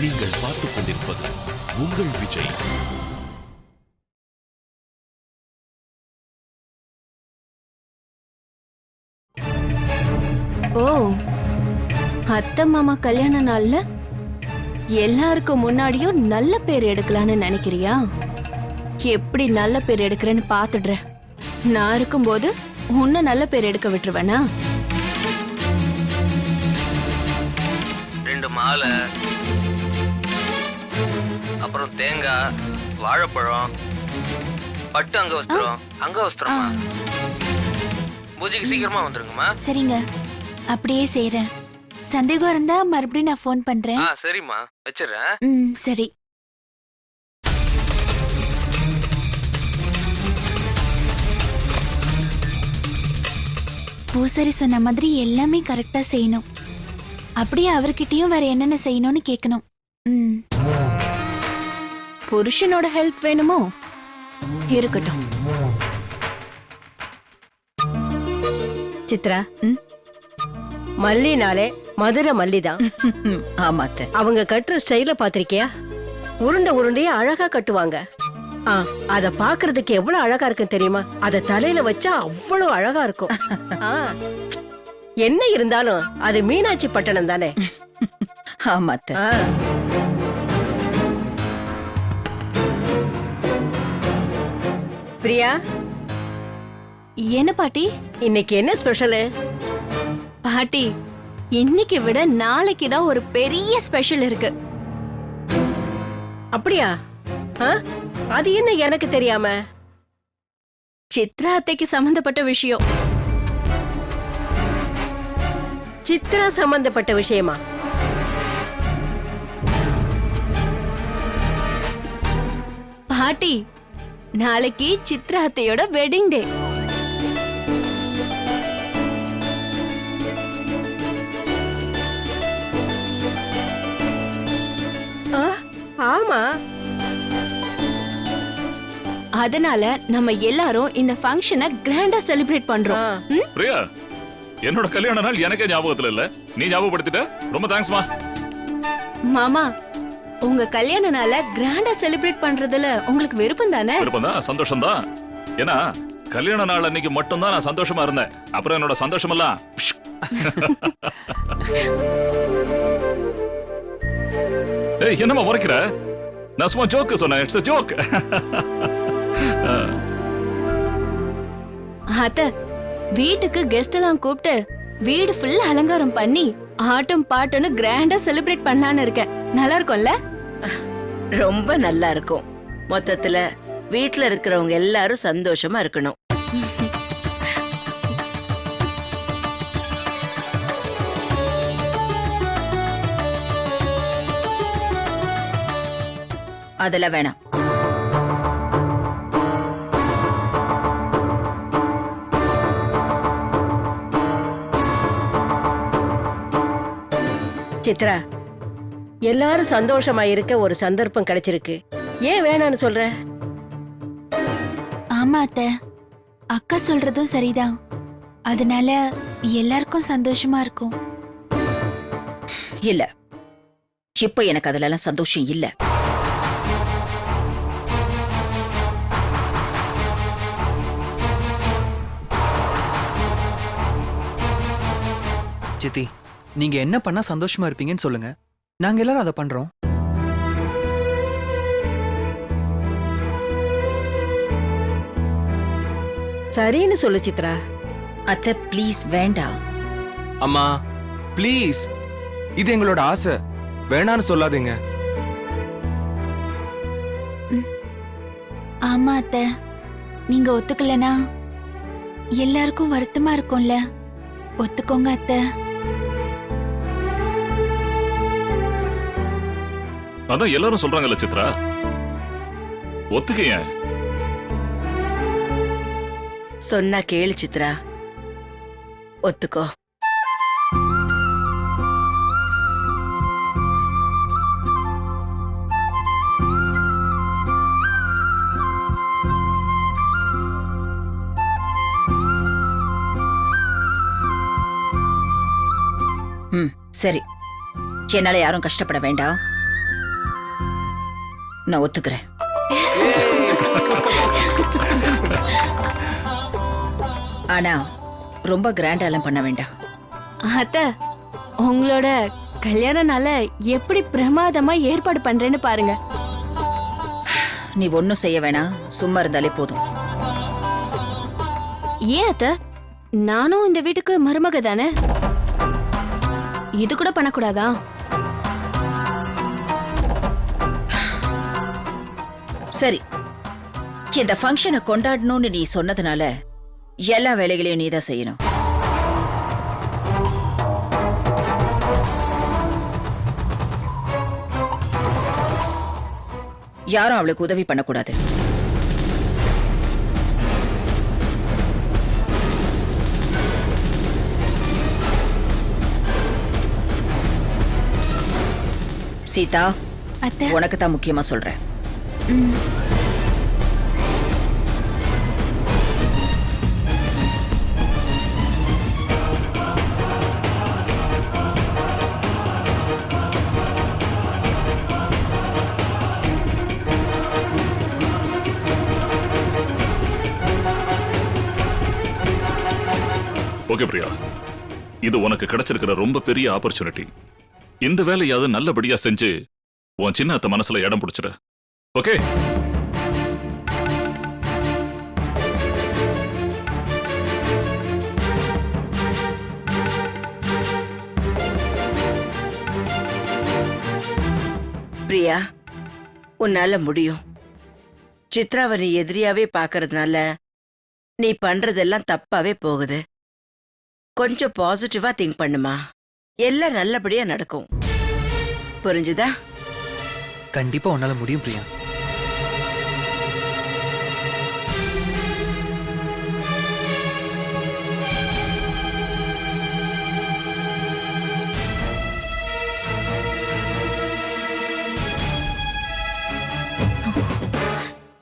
நீங்கள் பார்த்துக் கொண்டிருப்பது உங்கள் விஜய். ஓ அத்தை மாமா கல்யாண நாள்ல எல்லாருக்கும் முன்னாடியும் நல்ல பேர் எடுக்கலாம்னு நினைக்கிறியா? எப்படி நல்ல பேர் எடுக்கிறேன்னு பாத்துடுறேன் நான் இருக்கும்போது உன்னை நல்ல பேர் எடுக்க விட்டுருவேனா? ரெண்டு மாலை அப்புறம் தேங்காய் வாழைப்பழம் பட்டு அங்க வஸ்திரம் அங்க வஸ்திரமா? பூஜைக்கு சீக்கிரமா வந்துருங்கம்மா. சரிங்க. அப்படியே செய்றேன். சந்தேகம் இருந்தா மறுபடியும் நான் ஃபோன் பண்றேன். ஆ சரிம்மா. வச்சிடுறேன். ம் சரி. பூசாரி சொன்ன மாதிரி எல்லாமே கரெக்டா செய்யணும். அப்படியே அவர்கிட்டயும் வேற என்னென்ன செய்யணும்னு கேட்கணும் ம். புருஷனோட ஹெல்ப் வேணுமோ? இருக்கட்டும். சித்ரா மல்லினாலே மதுரை மல்லி தான். ஆமா அத்தை. அவங்க கட்டுற ஸ்டைல பாத்திருக்கியா உருண்டை உருண்டையா அழகா கட்டுவாங்க. ஆ அத பாக்குறதுக்கு எவ்வளவு அழகா இருக்கும் தெரியுமா? அத தலையில வச்சா அவ்வளவு அழகா இருக்கும். என்ன இருந்தாலும் அது மீனாட்சி பட்டணம் தானே? ஆமா பிரியா? என்ன பாட்டி? இன்னைக்கு என்ன ஸ்பெஷலு? பாட்டி இன்னைக்கு விட நாளைக்கு தான் ஒரு பெரிய ஸ்பெஷல் இருக்கு. அப்படியா? அது என்ன எனக்கு தெரியாம? சித்ரா அத்தைக்கு சம்பந்தப்பட்ட விஷயம். சித்ரா சம்பந்தப்பட்ட விஷயமா? பாட்டி நாளைக்கு சித்ரா அத்தையோட வெட்டிங் டே ஆ, ஆமா. அதனால நம்ம எல்லாரும் இந்த ஃபங்க்ஷனை கிராண்டா செலிப்ரேட் பண்றோம்? பிரியா என்னோட கல்யாண நாள் எனக்கே ஞாபகத்துல இல்ல. நீ ஞாபகப்படுத்திட்ட? ரொம்ப தேங்க்ஸ்மா மாமா உங்க கல்யாண நாள கிராண்டா செலிப்ரேட் பண்றதுல உங்களுக்கு விருப்பம் தானே? விருப்பம் தான் சந்தோஷம் தான். ஏன்னா கல்யாண நாள் அன்னைக்கு மட்டும்தான் நான் சந்தோஷமா இருந்தேன். அப்புறம் என்னோட சந்தோஷம் எல்லாம். ஏய் என்னம்மா உரைக்கிற? நான் சும்மா ஜோக்கு சொன்னேன். இட்ஸ் ஜோக் அத்த வீட்டுக்கு கெஸ்ட் எல்லாம் கூப்பிட்டு வீடு ஃபுல் அலங்காரம் பண்ணி ஆட்டம் பாட்டுன்னு கிராண்டா செலிப்ரேட் பண்ணலான்னு இருக்கேன். நல்லா இருக்கும்ல? ரொம்ப நல்லா இருக்கும். மொத்தத்துல வீட்ல இருக்கிறவங்க எல்லாரும் சந்தோஷமா இருக்கணும். அதெல்லாம் வேணாம். சித்ரா. எல்லாரும் சந்தோஷமா இருக்க ஒரு சந்தர்ப்பம் கிடைச்சிருக்கு. ஏன் வேணான்னு சொல்ற? ஆமா அத்தை. அக்கா சொல்றதும் சரிதான். அதனால எல்லாருக்கும் சந்தோஷமா இருக்கும். இல்ல. இப்ப எனக்கு அதுல எல்லாம் சந்தோஷம் இல்ல. சித்தி நீங்க என்ன பண்ணா சந்தோஷமா இருப்பீங்கன்னு சொல்லுங்க. நாங்க எல்லாரும் அதை பண்றோம். சரின்னு சொல்லு சித்ரா. அத்தை ப்ளீஸ் வேண்டாம் அம்மா ப்ளீஸ் இது எங்களோட ஆசை. வேணான்னு சொல்லாதீங்க. ஆமா அத்தை. நீங்க ஒத்துக்கலனா எல்லாருக்கும் வருத்தமா இருக்கும்ல. ஒத்துக்கோங்க அத்தை. அதான் எல்லாரும் சொல்றாங்கல்ல சித்ரா. ஒத்துக்கைய சொன்னா கேளு சித்ரா. ஒத்துக்கோ. சரி. என்னால யாரும் கஷ்டப்பட வேண்டாம். நான் ஒத்துக்கிறேன். ஆனா ரொம்ப கிராண்டாலாம் பண்ண வேண்டாம். அத்த உங்களோட கல்யாண நாள எப்படி பிரமாதமா ஏற்பாடு பண்றேன்னு பாருங்க. நீ ஒன்னும் செய்ய வேணாம். சும்மா இருந்தாலே போதும். ஏன் அத்த? நானும் இந்த வீட்டுக்கு மருமக தானே இது கூட பண்ணக்கூடாதா? சரி. இந்த ஃபங்க்ஷனை கொண்டாடணும்னு நீ சொன்னதுனால எல்லா வேலைகளையும் நீ தான் செய்யணும். யாரும் அவளுக்கு உதவி பண்ணக்கூடாது. சீதா உனக்கு தான் முக்கியமா சொல்றேன். ஓகே பிரியா. இது உனக்கு கிடைச்சிருக்கிற ரொம்ப பெரிய ஆப்பர்ச்சுனிட்டி இந்த வேலையாவது நல்லபடியா செஞ்சு உன் சின்ன அத்தை மனசுல இடம் பிடிச்சிரு ஓகே. பிரியா உன்னால முடியும். சித்ராவை நீ எதிரியாவே பாக்குறதுனால நீ பண்றதெல்லாம் தப்பாவே போகுது. கொஞ்சம் பாசிட்டிவா திங்க் பண்ணுமா? எல்லாம் நல்லபடியா நடக்கும். புரிஞ்சுதா? கண்டிப்பா உன்னால முடியும் பிரியா.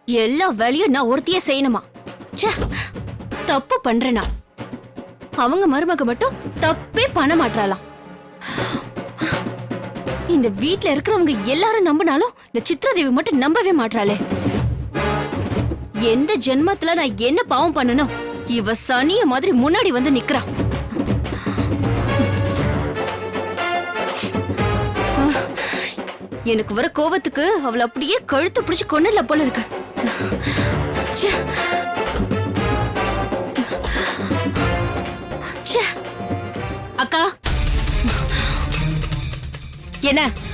எல்லா வேலையும் நான் ஒருத்தியே செய்யணுமா? ச்சே தப்பு பண்றேனா? அவங்க மருமக மட்டும் தப்பே பண்ண மாட்டாளாம் இந்த வீட்ல இருக்கிறவங்க எல்லாரும் நம்பினாலும் இந்த சித்ரதேவி மட்டும் நம்பவே மாட்டாளே எந்த ஜென்மத்துல நான் என்ன பாவம் பண்ணனும் இவ சனிய மாதிரி முன்னாடி வந்து நிக்கிறா. எனக்கு வர கோவத்துக்கு அவளை அப்படியே கழுத்து பிடிச்சு கொண்டுல போல இருக்கு. அக்கா என்ன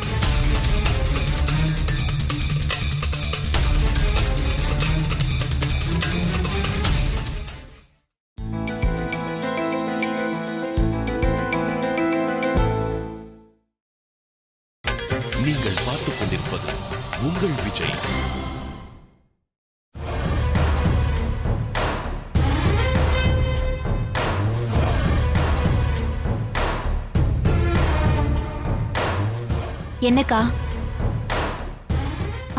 என்னக்கா?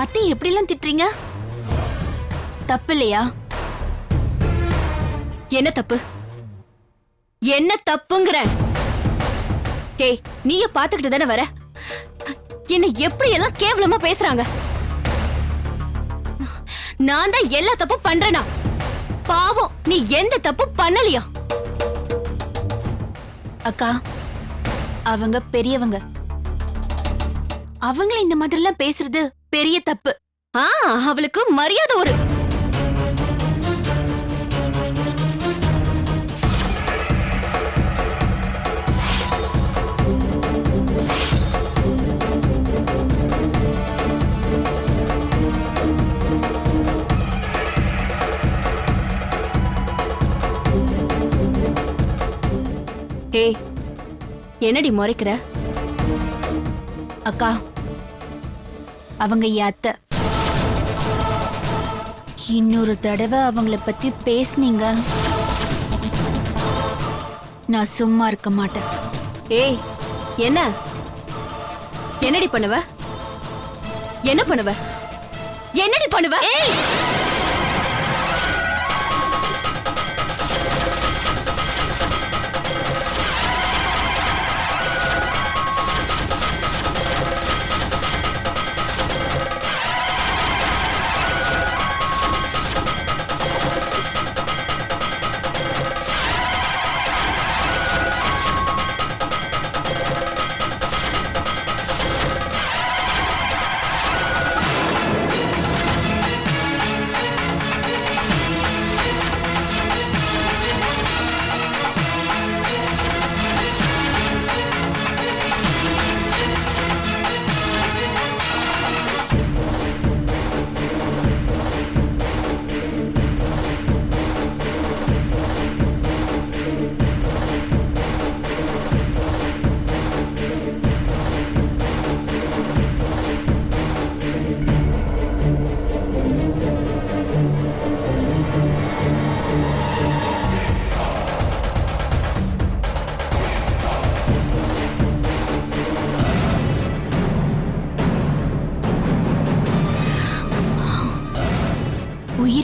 அத்தை எப்படிலாம் திட்டுறீங்க? தப்பு இல்லையா என்ன தப்பு? என்ன தப்புங்கிற? ஏய் நீய பாத்துக்கிட்டு தானே வர? என்ன எப்படி எல்லாம் கேவலமா பேசுறாங்க? நான் தான் எல்லா தப்பும் பண்றேனா? பாவம் நீ எந்த தப்பு பண்ணலையா? அக்கா அவங்க பெரியவங்க. அவங்கள இந்த மாதிரிலாம் பேசுறது பெரிய தப்பு. ஆ அவளுக்கு மரியாதை ஒரு ஏய் என்னடி முறைக்கிற? அக்கா அவங்க அத்தை. இன்னொரு தடவை அவங்கள பத்தி பேசுனீங்க. நான் சும்மா இருக்க மாட்டேன். ஏய் என்ன? என்னடி பண்ணுவ? என்ன பண்ணுவ? என்னடி பண்ணுவ? ஏய்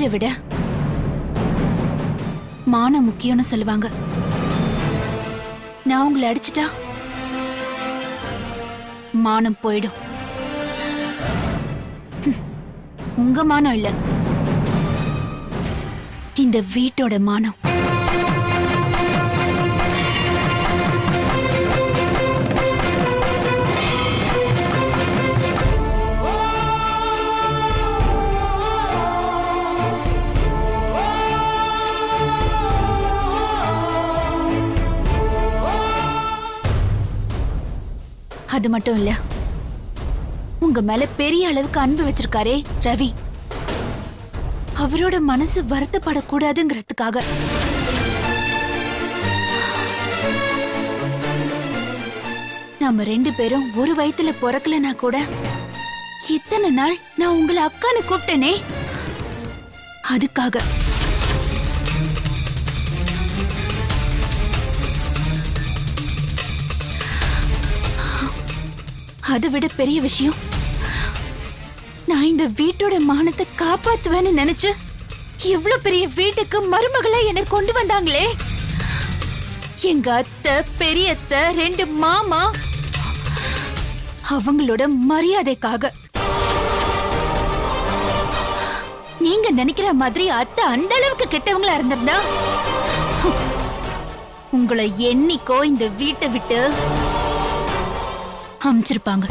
உயிரை விட மானம் முக்கியம்னு சொல்லுவாங்க. நான் உங்களை அடிச்சிட்டா மானம் போயிடும். உங்க மானம் இல்ல. இந்த வீட்டோட மானம். அது மட்டும் இல்ல. உங்க மேல பெரிய அளவுக்கு அன்பு வச்சிருக்காரே ரவி. அவரோட மனசு வருத்தப்படக்கூடாதுங்கிறதுக்காக. நாம ரெண்டு பேரும் ஒரு வயித்துல பிறக்கலனா கூட இத்தனை நாள் நான் உங்களை அக்கான்னு கூப்பிட்டேனே. அதுக்காக. அதை விட பெரிய விஷயம். நான் இந்த வீட்டோட மானத்தை காப்பாத்துவேன்னு நினைச்சு இவ்ளோ பெரிய வீட்டுக்கு மருமகளை என்னை கொண்டு வந்தாங்களே. எங்க அத்தை பெரியத்த ரெண்டு மாமா அவங்களோட மரியாதைக்காக. நீங்க நினைக்கிற மாதிரி அத்தை அந்த அளவுக்கு கெட்டவங்களா இருந்திருந்தா? உங்களை என்னைக்கோ இந்த வீட்டை விட்டு அமைச்சிருப்பாங்க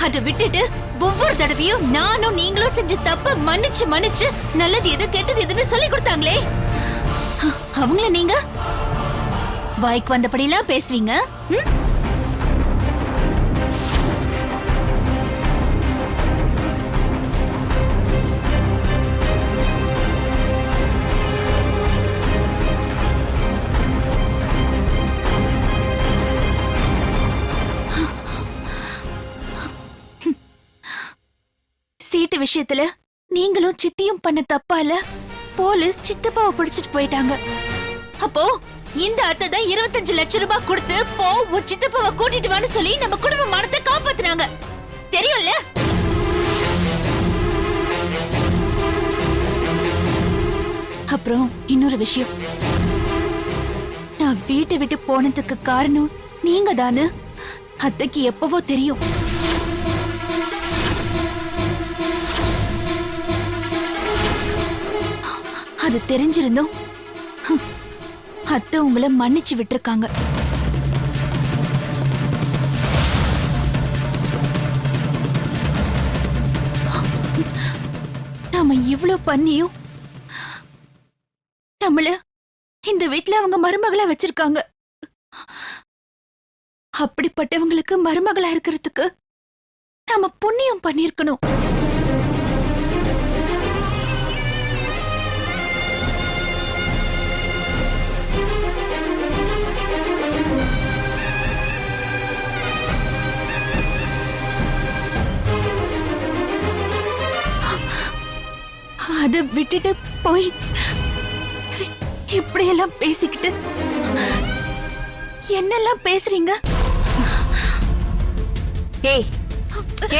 அதை விட்டுட்டு ஒவ்வொரு தடவையும் நானும் நீங்களும் செஞ்ச தப்ப மன்னிச்சு மன்னிச்சு நல்லது எது கெட்டது எதுன்னு சொல்லி கொடுத்தாங்களே. அவங்கள நீங்க? வாய்க்கு வந்தபடிலாம் பேசுவீங்க? ம்? சீட்டு விஷயத்துல நீங்களும் சித்தியும் பண்ண தப்பால போலீஸ் சித்தப்பாவை பிடிச்சிட்டு போயிட்டாங்க. அப்போ இந்த அத்தை தான் இருபத்தஞ்சு லட்சம் ரூபாய் கொடுத்து போ உன் சித்தப்பாவை கூட்டிட்டு வான்னு சொல்லி நம்ம குடும்ப மானத்தை காப்பாத்துனாங்க. தெரியும்ல? அப்புறம் இன்னொரு விஷயம். நான் வீட்டை விட்டு போனதுக்கு காரணம் நீங்க தானு அத்தைக்கு எப்பவோ தெரியும். அது தெரிஞ்சிருந்தும் அத்தை உங்களை மன்னிச்சு விட்டுருக்காங்க. நாம இவ்ளோ பண்ணியும் நம்மள இந்த வீட்ல அவங்க மருமகளா வச்சிருக்காங்க. அப்படிப்பட்டவங்களுக்கு மருமகளா இருக்கிறதுக்கு நாம புண்ணியம் பண்ணிருக்கணும் அதை விட்டுட்டு போய் இப்படியெல்லாம் பேசிக்கிட்டு என்னெல்லாம் பேசுறீங்க? ஏய்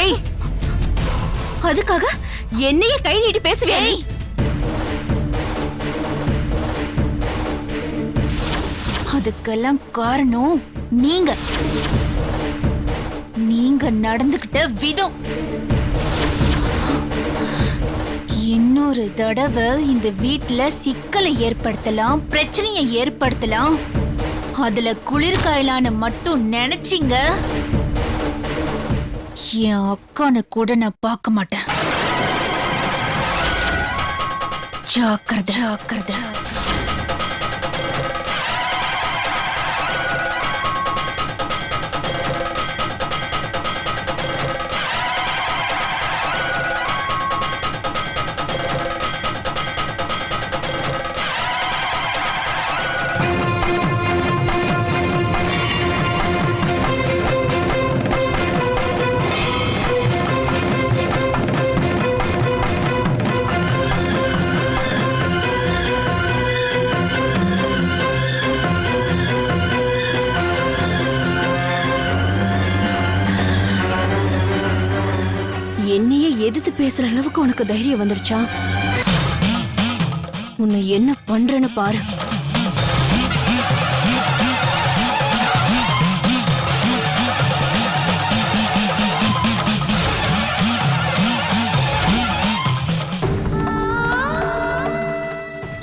ஏய். அதுக்காக என்னையே கை நீட்டி பேசுவியா நீ? அதுக்கெல்லாம் காரணம் நீங்க. நீங்க நடந்துகிட்ட விதம். இன்னொரு தடவை இந்த வீட்ல சிக்கலை ஏற்படுத்தலாம் பிரச்சனையை ஏற்படுத்தலாம். அதுல குளிர்காயலான மட்டும் நினைச்சிங்க. என் அக்கான கூட நான் பார்க்க மாட்டேன். ஜாக்கிரதை. ஜாக்கிரதை. உனக்கு தைரியம் வந்துருச்சா? உன்னை என்ன பண்றேன்னு பாரு.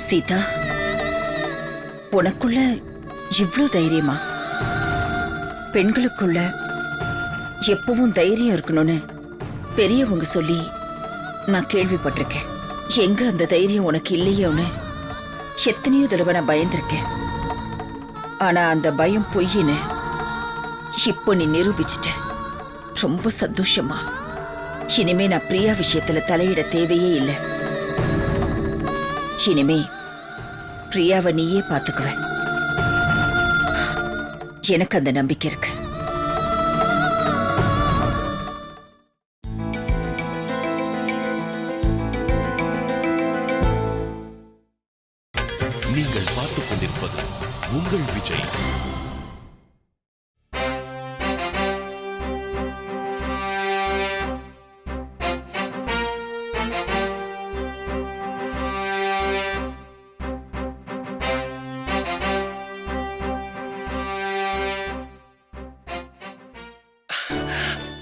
சீதா உனக்குள்ள இவ்வளோ தைரியமா? பெண்களுக்குள்ள எப்பவும் தைரியம் இருக்கணும்னு பெரியவங்க சொல்லி நான் கேள்விப்பட்டிருக்கேன். எங்க அந்த தைரியம் உனக்கு இல்லையோன்னு? எத்தனையோ தடவை நான் பயந்திருக்கேன். ஆனா அந்த பயம் பொய்யின்னு இப்போ நீ நிரூபிச்சிட்ட. ரொம்ப சந்தோஷமா. இனிமே நான் பிரியா விஷயத்துல தலையிட தேவையே இல்லை. இனிமே பிரியாவை நீயே பாத்துக்குவ. எனக்கு அந்த நம்பிக்கை இருக்கு. நீங்கள் பார்த்துக் கொண்டிருப்பது உங்கள் விஜய்.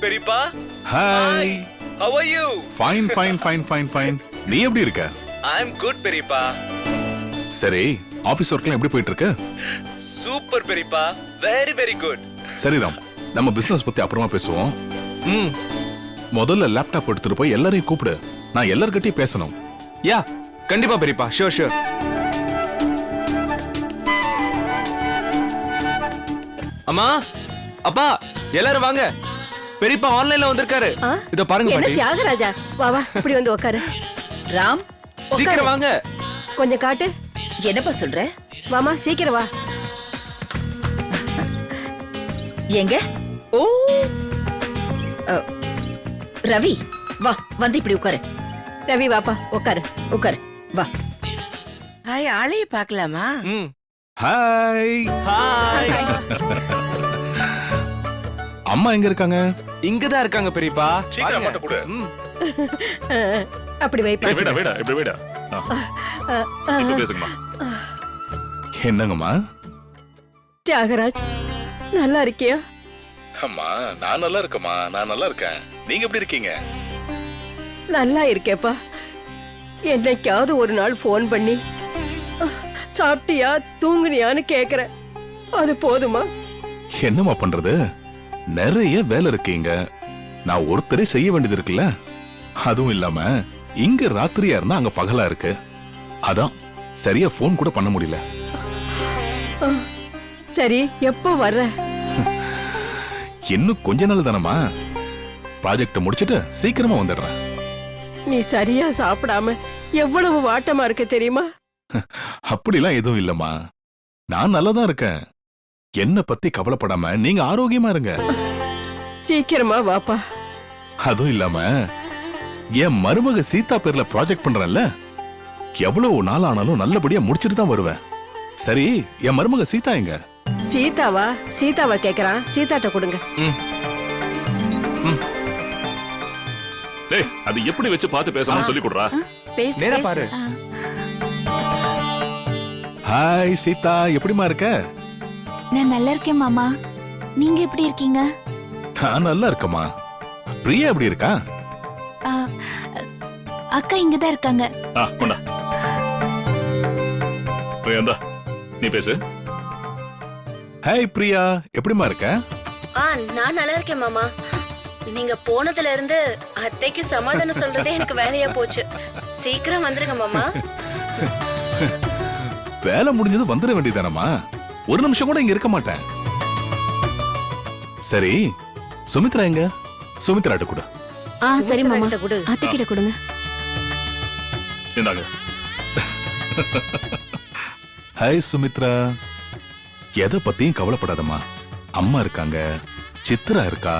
பெரியப்பா. Hi how are you? Fine fine fine fine fine நீ எப்படி இருக்க? I'm good பெரியப்பா. சரி ஆபீஸ் ஒர்க்லாம் எப்படி போயிட்டு இருக்கு சூப்பர் பெரியப்பா. வெரி வெரி குட் சரி ராம். நம்ம பிசினஸ் பத்தி அப்புறமா பேசுவோம். ம். முதல்ல லேப்டாப் எடுத்துட்டு போய் எல்லாரையும் கூப்பிடு. நான் எல்லார்கிட்டயும் பேசணும். யா கண்டிப்பா பெரியப்பா. ஷூர் ஷூர் அம்மா அப்பா எல்லாரும் வாங்க. பெரியப்பா ஆன்லைன்ல வந்திருக்காரு. ஆ? இத பாருங்க என்ன பாட்டி. தியாகராஜா? வா வா இப்படி வந்து உட்காரு ராம் சீக்கிரம் வாங்க. கொஞ்சம் காட்டு. என்னப்பா சொல்ற? வாமா சீக்கிரம் வா. எங்க? ஓ. ரவி வா வந்து இப்படி உட்காரு. ரவி வாப்பா உட்காரு. உட்காரு வா. ஹாய் ஆளைய பார்க்கலாமா? ம். ஹாய். ஹாய். அம்மா எங்க இருக்காங்க? இங்க தான் இருக்காங்க பெரியப்பா. சீக்கிரம் அம்மாட்ட கொடு. ம். அப்படி வைப்பா. ஏய், விடா விடா இப்படி விடா. இப்ப பேசுங்கம்மா என்னங்கம்மா? தியாகராஜ் நல்லா இருக்கியா? அம்மா நான் நல்லா இருக்கேம்மா. நான் நல்லா இருக்கேன். நீங்க எப்படி இருக்கீங்க? நல்லா இருக்கேப்பா. என்னைக்காவது ஒரு நாள் ஃபோன் பண்ணி "அஹ், சாப்பிட்டியா தூங்குனியான்னு கேக்குற அது போதுமா? என்னம்மா பண்றது? நிறைய வேலை இருக்கீங்க நான் ஒருத்தரே செய்ய வேண்டியது இருக்குல்ல? அதுவும் இல்லாம இங்க ராத்திரியா இருந்தா அங்க பகலா இருக்கு? அதான் சரியா ஃபோன் கூட பண்ண முடியல. சரி எப்போ வர்ற? இன்னும் கொஞ்ச நாள் தானம்மா. ப்ராஜெக்ட் முடிச்சிட்டு சீக்கிரமா வந்துடுறேன். நீ சரியா சாப்பிடாம எவ்வளவு வாட்டமா இருக்க தெரியுமா? அப்படிலாம் எதுவும் இல்லம்மா. நான் நல்லா தான் இருக்கேன். என்ன பத்தி கவலைப்படாம நீங்க ஆரோக்கியமா இருங்க. சீக்கிரமா வாப்பா. அதுவும் இல்லாம என் மருமக சீதா பேர்ல ப்ராஜெக்ட் பண்றேன்ல. எவ்வளவு நாள் ஆனாலும் நல்லபடியா முடிச்சிட்டு தான் வருவேன். சரி என் மருமக சீதா எங்க? சீதாவா? சீதாவா கேக்குறான் சீதாட்ட கொடுங்க. டேய் அது எப்படி வச்சு பார்த்து பேசணும்னு சொல்லி கொடுறா? நேரா பாரு. ஹாய் சீதா. எப்படிமா இருக்க? நான் நல்லா இருக்கேன் மாமா. நீங்க எப்படி இருக்கீங்க? நான் நல்லா இருக்கேம்மா. பிரியா எப்படி இருக்கா? அக்கா இங்க தான் இருக்காங்க. ஆ கொண்டா. பிரியந்தா நீ பேசு. ஹாய் பிரியா. எப்படிமா இருக்க? ஆ நான் நல்லா இருக்கேன் மாமா. நீங்க போனதுல இருந்து அத்தைக்கு சமாதானம் சொல்றதே எனக்கு வேலையா போச்சு. சீக்கிரம் வந்துருங்க மாமா. வேலை முடிஞ்சது வந்துட வேண்டியதானம்மா ஒரு நிமிஷம் கூட இங்க இருக்க மாட்டேன். சரி சுமித்ரா எங்க? சுமித்ராட்ட கூட. ஆ சரி மாமா. அத்தை கிட்ட கொடுங்க. இந்தாங்க ஹாய் சுமித்ரா எதை பத்தியும் கவலைப்படாதம்மா அம்மா இருக்காங்க சித்ரா இருக்கா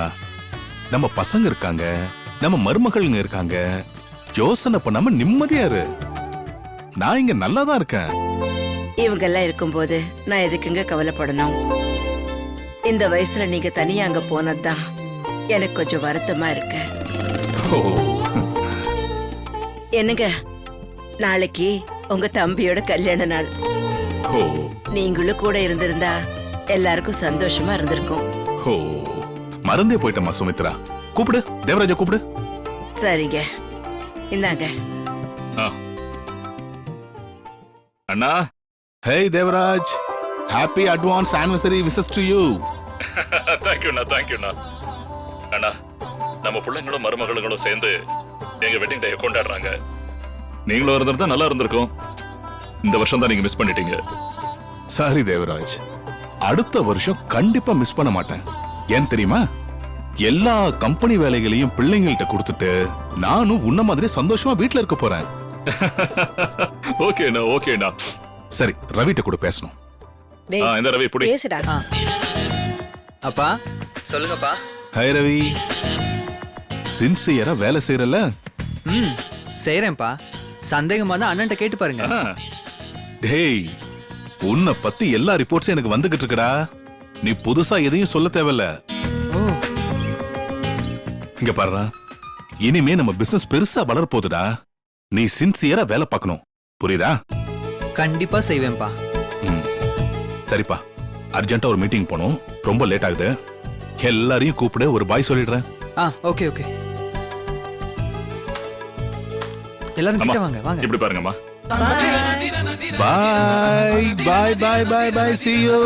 நம்ம பசங்க இருக்காங்க நம்ம மருமகள்ங்க இருக்காங்க யோசனை பண்ணாம நிம்மதியா இரு நான் இங்க நல்லா தான் இருக்கேன் இவங்க எல்லாம் இருக்கும்போது நான் எதுக்குங்க கவலைப்படணும் இந்த வயசுல நீங்க தனியா அங்க போனதுதான் எனக்கு கொஞ்சம் வருத்தமா இருக்கு ஓ என்னங்க நாளைக்கு உங்க தம்பியோட கல்யாண நாள். ஓ நீங்களும் கூட இருந்திருந்தா எல்லாருக்கும் சந்தோஷமா இருந்திருக்கும். ஓ மறந்தே போயிட்டம்மா சுமித்ரா. கூப்பிடு தேவராஜா கூப்பிடு. சரிங்க. இந்தாங்க. ஆ. அண்ணா. ஹே Devaraj. Happy advance anniversary wishes to you தேங்க்யூண்ணா தேங்க்யூண்ணா அண்ணா நம்ம பிள்ளைங்களும் மருமகளுங்களும் சேர்ந்து எங்க வெட்டிங் டே கொண்டாடுறாங்க. நீங்களும் இருந்திருந்தா நல்லா இருந்திருக்கும். இந்த வருஷம் தான் நீங்க மிஸ் பண்ணிட்டீங்க. சாரி தேவராஜ். அடுத்த வருஷம் கண்டிப்பா மிஸ் பண்ண மாட்டேன். ஏன் தெரியுமா? எல்லா கம்பெனி வேலைகளையும் பிள்ளைங்கள்ட்ட கொடுத்துட்டு நானும் உன்ன மாதிரி சந்தோஷமா வீட்ல இருக்க போறேன். ஓகேண்ணா ஓகேண்ணா சரி ரவிட்ட கூட பேசணும். இந்த ரவி புடி. பேசுடா. அப்பா சொல்லுங்கப்பா. ஹை ரவி. சின்சியரா வேலை செய்யறல ம் செய்யறேன்ப்பா சந்தேகமா தான் அண்ணன்ட்ட கேட்டு பாருங்க. டேய் உன்னை பத்தி எல்லா ரிப்போர்ட்ஸும் எனக்கு வந்துகிட்டு இருக்குடா. நீ புதுசா எதையும் சொல்ல தேவையில்ல. இங்க பாருடா. இனிமே நம்ம பிசினஸ் பெருசா வளர போகுதுடா. நீ சின்சியரா வேலை பார்க்கணும். புரியுதா? கண்டிப்பா செய்வேன்ப்பா. ம். சரிப்பா. அர்ஜென்ட்டா ஒரு மீட்டிங் போகணும். ரொம்ப லேட் ஆகுது. எல்லாரையும் கூப்பிடு ஒரு பாய் சொல்லிடுறேன். ஆ ஓகே ஓகே எல்லாரும் கிட்ட வாங்க வாங்க. இப்படி பாருங்கம்மா. பாய் பாய் பாய் பாய் பாய் see you.